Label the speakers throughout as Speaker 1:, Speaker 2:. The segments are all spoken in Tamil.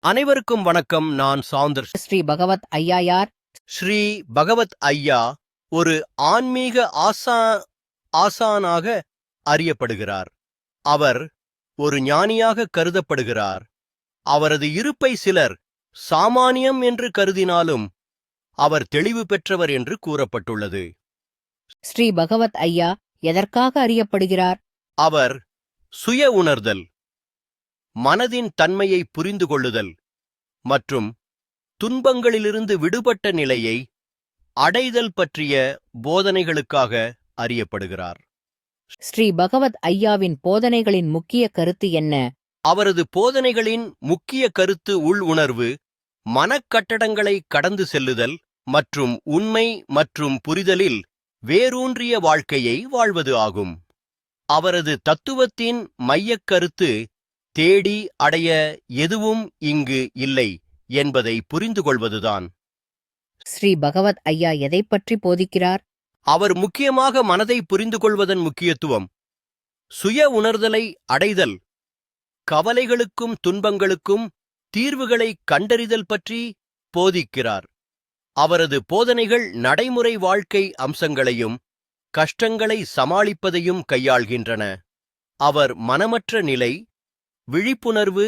Speaker 1: அனைவருக்கும் வணக்கம். நான் சாந்தர்
Speaker 2: ஸ்ரீ பகவத் ஐயா யார்
Speaker 1: ஸ்ரீ பகவத் ஐயா ஒரு ஆன்மீக ஆசா ஆசானாக அறியப்படுகிறார். அவர் ஒரு ஞானியாக கருதப்படுகிறார். அவரது இருப்பை சிலர் சாமானியம் என்று கருதினாலும் அவர் தெளிவு பெற்றவர் என்று கூறப்பட்டுள்ளது.
Speaker 2: ஸ்ரீ பகவத் ஐயா எதற்காக அறியப்படுகிறார்?
Speaker 1: அவர் சுய உணர்தல் மனதின் தன்மையை புரிந்து கொள்ளுதல் மற்றும் துன்பங்களிலிருந்து விடுபட்ட நிலையை அடைதல் பற்றிய போதனைகளுக்காக அறியப்படுகிறார்.
Speaker 2: ஸ்ரீ பகவத் ஐயாவின் போதனைகளின் முக்கிய கருத்து என்ன?
Speaker 1: அவரது போதனைகளின் முக்கிய கருத்து உள் உணர்வு மனக்கட்டடங்களை கடந்து செல்லுதல் மற்றும் உண்மை மற்றும் புரிதலில் வேரூன்றிய வாழ்க்கையை வாழ்வது ஆகும். அவரது தத்துவத்தின் மையக் கருத்து தேடி அடைய எதுவும் இங்கு இல்லை என்பதை புரிந்து கொள்வதுதான்
Speaker 2: ஸ்ரீ பகவத் ஐயா எதைப் பற்றி போதிக்கிறார்?
Speaker 1: அவர் முக்கியமாக மனதை புரிந்து கொள்வதன் முக்கியத்துவம். சுய உணர்தலை அடைதல் கவலைகளுக்கும் துன்பங்களுக்கும் தீர்வுகளை கண்டறிதல் பற்றி போதிக்கிறார். அவரது போதனைகள் நடைமுறை வாழ்க்கை அம்சங்களையும் கஷ்டங்களை சமாளிப்பதையும் கையாள்கின்றன. அவர் மனமற்ற நிலை விழிப்புணர்வு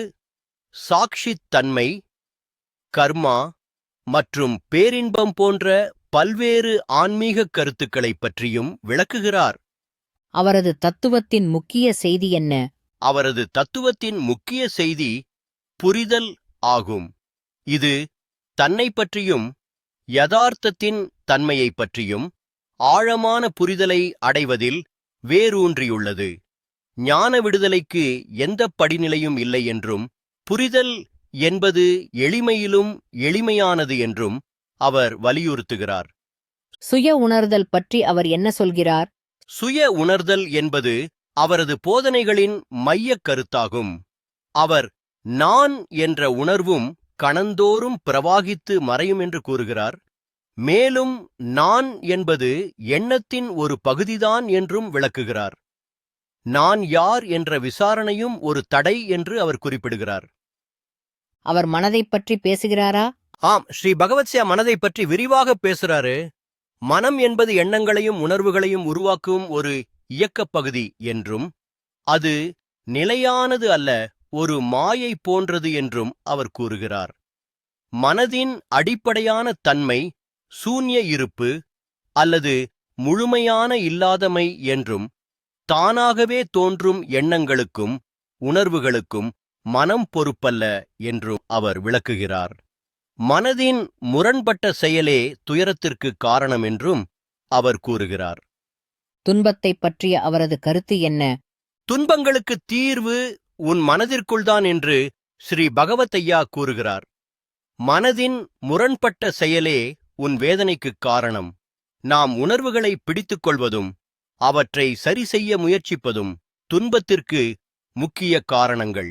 Speaker 1: சாட்சித்தன்மை கர்மா மற்றும் பேரின்பம் போன்ற பல்வேறு ஆன்மீக கருத்துக்களைப் பற்றியும் விளக்குகிறார்.
Speaker 2: அவரது தத்துவத்தின் முக்கிய செய்தி என்ன?
Speaker 1: அவரது தத்துவத்தின் முக்கிய செய்தி புரிதல் ஆகும். இது தன்னை பற்றியும் யதார்த்தத்தின் தன்மையைப் பற்றியும் ஆழமான புரிதலை அடைவதில் வேரூன்றியுள்ளது. ஞான விடுதலைக்கு எந்த படிநிலையும் இல்லை என்றும் புரிதல் என்பது எளிமையிலும் எளிமையானது என்றும் அவர் வலியுறுத்துகிறார்.
Speaker 2: சுய உணர்தல் பற்றி அவர் என்ன சொல்கிறார்?
Speaker 1: சுய உணர்தல் என்பது அவரது போதனைகளின் மையக் கருத்தாகும். அவர் நான் என்ற உணர்வும் கணந்தோறும் பிரவாகித்து மறையும் என்று கூறுகிறார். மேலும் நான் என்பது எண்ணத்தின் ஒரு பகுதிதான் என்றும் விளக்குகிறார். நான் யார் என்ற விசாரணையும் ஒரு தடை என்று அவர் குறிப்பிடுகிறார்.
Speaker 2: அவர் மனதைப் பற்றி பேசுகிறாரா?
Speaker 1: ஆம் ஸ்ரீ பகவத்சியா மனதை பற்றி விரிவாக பேசுறாரு. மனம் என்பது எண்ணங்களையும் உணர்வுகளையும் உருவாக்கும் ஒரு இயக்கப் பகுதி என்றும் அது நிலையானது அல்ல ஒரு மாயை போன்றது என்றும் அவர் கூறுகிறார். மனதின் அடிப்படையான தன்மை சூன்ய இருப்பு அல்லது முழுமையான இல்லாதமை என்றும் தானாகவே தோன்றும் எண்ணங்களுக்கும் உணர்வுகளுக்கும் மனம் பொறுப்பல்ல என்றும் அவர் விளக்குகிறார். மனதின் முரண்பட்ட செயலே துயரத்திற்கு காரணம் என்றும் அவர் கூறுகிறார்.
Speaker 2: துன்பத்தைப் பற்றிய அவரது கருத்து என்ன?
Speaker 1: துன்பங்களுக்கு தீர்வு உன் மனதிற்குள்தான் என்று ஸ்ரீ பகவத்தையா கூறுகிறார். மனதின் முரண்பட்ட செயலே உன் வேதனைக்குக் காரணம். நாம் உணர்வுகளை பிடித்துக் கொள்வதும் அவற்றை சரி செய்ய முயற்சிப்பதும் துன்பத்திற்கு முக்கிய காரணங்கள்.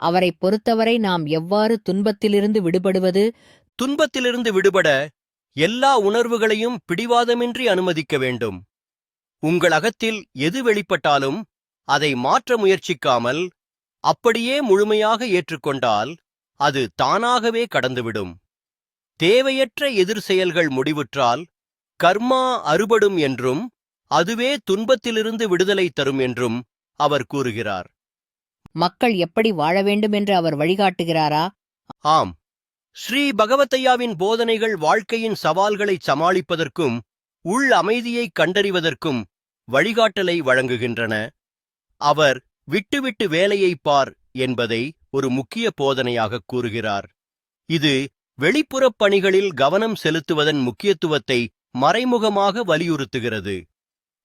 Speaker 2: அவரைப் பொறுத்தவரை நாம் எவ்வாறு துன்பத்திலிருந்து விடுபடுவது?
Speaker 1: துன்பத்திலிருந்து விடுபட எல்லா உணர்வுகளையும் பிடிவாதமின்றி அனுமதிக்க வேண்டும். உங்கள் அகத்தில் எது வெளிப்பட்டாலும் அதை மாற்ற முயற்சிக்காமல் அப்படியே முழுமையாக ஏற்றுக்கொண்டால் அது தானாகவே கடந்துவிடும். தேவையற்ற எதிர் செயல்கள் முடிவுற்றால் கர்மா அறுபடும் என்றும் அதுவே துன்பத்திலிருந்து விடுதலை தரும் என்றும் அவர் கூறுகிறார்.
Speaker 2: மக்கள் எப்படி வாழ வேண்டும் என்று அவர் வழிகாட்டுகிறாரா?
Speaker 1: ஆம். ஸ்ரீ பகவத்தையாவின் போதனைகள் வாழ்க்கையின் சவால்களை சமாளிப்பதற்கும் உள் அமைதியை கண்டறிவதற்கும் வழிகாட்டலை வழங்குகின்றன. அவர் விட்டுவிட்டு வேலையைப் பார் என்பதை ஒரு முக்கிய போதனையாக கூறுகிறார். இது வெளிப்புறப் பணிகளில் கவனம் செலுத்துவதன் முக்கியத்துவத்தை மறைமுகமாக வலியுறுத்துகிறது.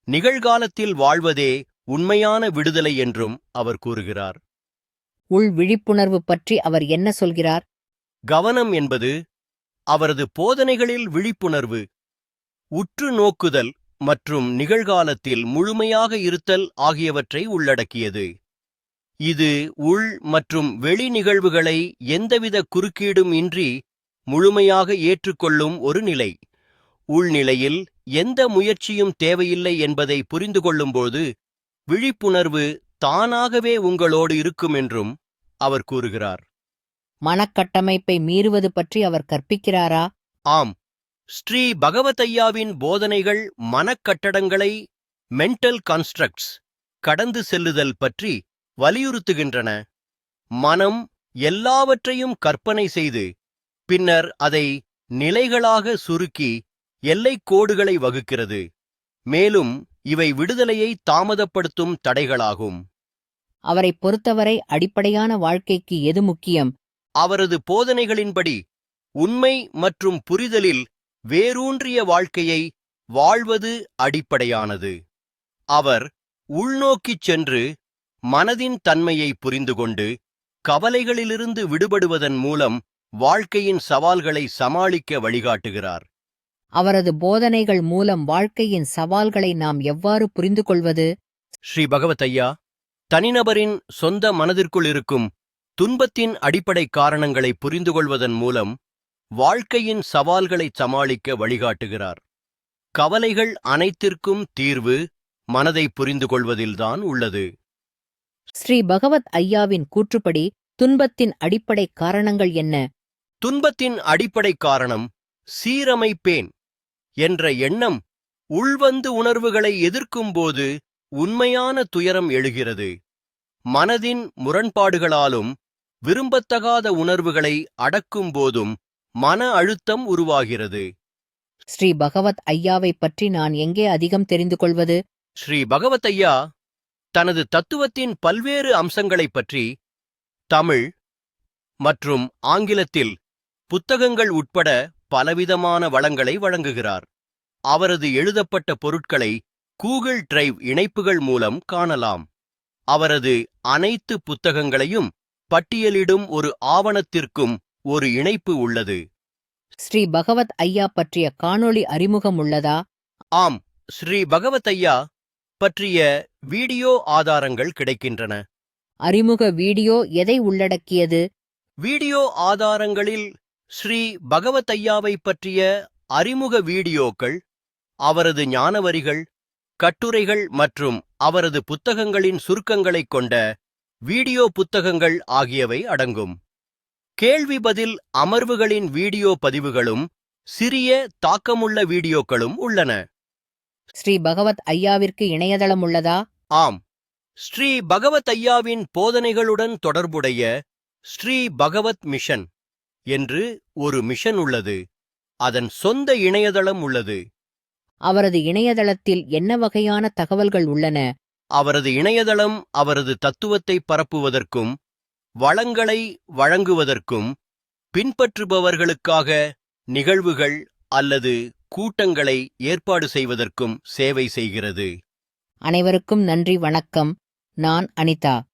Speaker 1: நிகழ்காலத்தில் வாழ்வதே உண்மையான விடுதலை என்றும் அவர் கூறுகிறார்.
Speaker 2: உள் விழிப்புணர்வு பற்றி அவர் என்ன சொல்கிறார்?
Speaker 1: கவனம் என்பது அவரது போதனைகளில் விழிப்புணர்வு உற்று நோக்குதல் மற்றும் நிகழ்காலத்தில் முழுமையாக இருத்தல் ஆகியவற்றை உள்ளடக்கியது. இது உள் மற்றும் வெளி நிகழ்வுகளை எந்தவித குறுக்கீடும் இன்றி முழுமையாக ஏற்றுக்கொள்ளும் ஒரு நிலை. உள்நிலையில் எந்த முயற்சியும் தேவையில்லை என்பதை புரிந்து கொள்ளும்போது விழிப்புணர்வு தானாகவே உங்களோடு இருக்கும் என்றும் அவர் கூறுகிறார்.
Speaker 2: மனக்கட்டமைப்பை மீறுவது பற்றி அவர் கற்பிக்கிறாரா?
Speaker 1: ஆம். ஸ்ரீ பகவதையாவின் போதனைகள் மனக்கட்டடங்களை மென்டல் கான்ஸ்ட்ரக்ட்ஸ் கடந்து செல்லுதல் பற்றி வலியுறுத்துகின்றன. மனம் எல்லாவற்றையும் கற்பனை செய்து பின்னர் அதை நிலைகளாக சுருக்கி எல்லைக் கோடுகளை வகுக்கிறது. மேலும் இவை விடுதலையை தாமதப்படுத்தும் தடைகளாகும்.
Speaker 2: அவரைப் பொறுத்தவரை அடிப்படையான வாழ்க்கைக்கு எது முக்கியம்?
Speaker 1: அவரது போதனைகளின்படி உண்மை மற்றும் புரிதலில் வேரூன்றிய வாழ்க்கையை வாழ்வது அடிப்படையானது. அவர் உள்நோக்கிச் சென்று மனதின் தன்மையை புரிந்துகொண்டு கவலைகளிலிருந்து விடுபடுவதன் மூலம் வாழ்க்கையின் சவால்களை சமாளிக்க வழிகாட்டுகிறார்.
Speaker 2: அவரது போதனைகள் மூலம் வாழ்க்கையின் சவால்களை நாம் எவ்வாறு புரிந்து கொள்வது
Speaker 1: ஸ்ரீ பகவதையா தனிநபரின் சொந்த மனதிற்குள் இருக்கும் துன்பத்தின் அடிப்படை காரணங்களை புரிந்துகொள்வதன் மூலம் வாழ்க்கையின் சவால்களை சமாளிக்க வழிகாட்டுகிறார். கவலைகள் அனைத்திற்கும் தீர்வு மனதை புரிந்து கொள்வதில்தான் உள்ளது.
Speaker 2: ஸ்ரீ பகவத் ஐயாவின் கூற்றுப்படி துன்பத்தின் அடிப்படை காரணங்கள் என்ன?
Speaker 1: துன்பத்தின் அடிப்படை காரணம் சீரமைப்பேன். என்ற எண்ணம் உள்வந்து உணர்வுகளை எதிர்க்கும்போது உண்மையான துயரம் எழுகிறது. மனதின் முரண்பாடுகளாலும் விரும்பத்தகாத உணர்வுகளை அடக்கும் போதும் மன அழுத்தம் உருவாகிறது.
Speaker 2: ஸ்ரீ பகவத் ஐயாவைப் பற்றி நான் எங்கே அதிகம் தெரிந்து கொள்வது?
Speaker 1: ஸ்ரீ பகவதையா தனது தத்துவத்தின் பல்வேறு அம்சங்களைப் பற்றி தமிழ் மற்றும் ஆங்கிலத்தில் புத்தகங்கள் உட்பட பலவிதமான வளங்களை வழங்குகிறார். அவரது எழுதப்பட்ட பொருட்களை கூகுள் டிரைவ் இணைப்புகள் மூலம் காணலாம். அவரது அனைத்து புத்தகங்களையும் பட்டியலிடும் ஒரு ஆவணத்திற்கும் ஒரு இணைப்பு உள்ளது.
Speaker 2: ஸ்ரீ பகவத் ஐயா பற்றிய காணொளி அறிமுகம் உள்ளதா?
Speaker 1: ஆம் ஸ்ரீ பகவதையா பற்றிய வீடியோ ஆதாரங்கள் கிடைக்கின்றன.
Speaker 2: அறிமுக வீடியோ எதை உள்ளடக்கியது?
Speaker 1: வீடியோ ஆதாரங்களில் ஸ்ரீ பகவதையாவை பற்றிய அறிமுக வீடியோக்கள் அவரது ஞானவரிகள் கட்டுரைகள் மற்றும் அவரது புத்தகங்களின் சுருக்கங்களைக் கொண்ட வீடியோ புத்தகங்கள் ஆகியவை அடங்கும். கேள்வி பதில் அமர்வுகளின் வீடியோ பதிவுகளும் சிறிய தாக்கமுள்ள வீடியோக்களும் உள்ளன.
Speaker 2: ஸ்ரீ பகவத் ஐயாவிற்கு இணையதளம் உள்ளதா?
Speaker 1: ஆம். ஸ்ரீ பகவத் ஐயாவின் போதனைகளுடன் தொடர்புடைய ஸ்ரீ பகவத் மிஷன். என்று ஒரு மிஷன் உள்ளது. அதன் சொந்த இணையதளம் உள்ளது.
Speaker 2: அவரது இணையதளத்தில் என்ன வகையான தகவல்கள் உள்ளன?
Speaker 1: அவரது இணையதளம் அவரது தத்துவத்தை பரப்புவதற்கும் வளங்களை வழங்குவதற்கும் பின்பற்றுபவர்களுக்காக நிகழ்வுகள் அல்லது கூட்டங்களை ஏற்பாடு செய்வதற்கும் சேவை செய்கிறது.
Speaker 2: அனைவருக்கும் நன்றி வணக்கம். நான் அனிதா.